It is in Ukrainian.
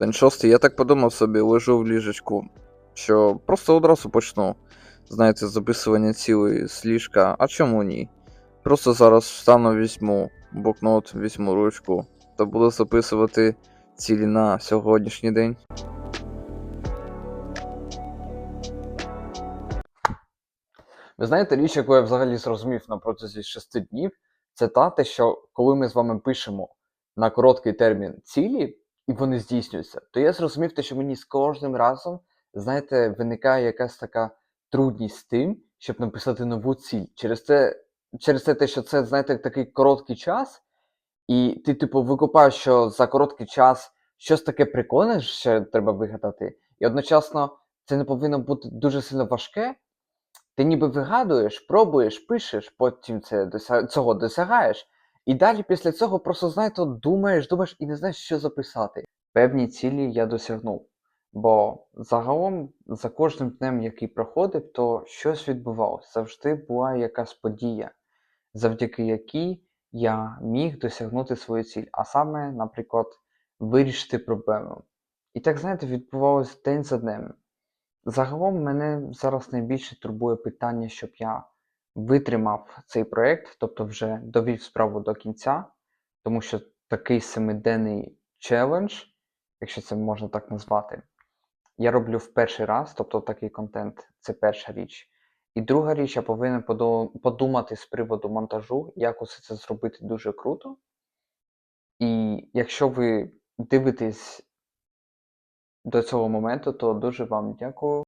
День шостий, я так подумав собі, лежу в ліжечку, що просто одразу почну. Знаєте, записування цілої з ліжка. А чому ні? Просто зараз встану, візьму блокнот, візьму ручку та буду записувати цілі на сьогоднішній день. Ви знаєте, річ, яку я взагалі зрозумів на протязі шести днів, це та, те, що коли ми з вами пишемо на короткий термін цілі, і вони здійснюються, то я зрозумів те, що мені з кожним разом, знаєте, виникає якась така трудність з тим, щоб написати нову ціль. Через це, через це те, що це, знаєте, такий короткий час, і ти, типу, викупаєш, що за короткий час щось таке прикольне ще треба вигадати, і одночасно це не повинно бути дуже сильно важке. Ти ніби вигадуєш, пробуєш, пишеш, потім це дося... цього досягаєш, і далі після цього просто, знаєте, думаєш, думаєш і не знаєш, що записати. Певні цілі я досягнув. Бо загалом за кожним днем, який проходив, то щось відбувалося. Завжди була якась подія, завдяки якій я міг досягнути свою ціль, а саме, наприклад, вирішити проблему. І так, знаєте, відбувалося день за днем. Загалом мене зараз найбільше турбує питання, щоб я витримав цей проєкт, тобто вже довів справу до кінця, тому що такий семиденний челендж, якщо це можна так назвати, я роблю в перший раз, тобто такий контент це перша річ. І друга річ, я повинен подумати з приводу монтажу, як усе це зробити дуже круто. І якщо ви дивитесь до цього моменту, то дуже вам дякую.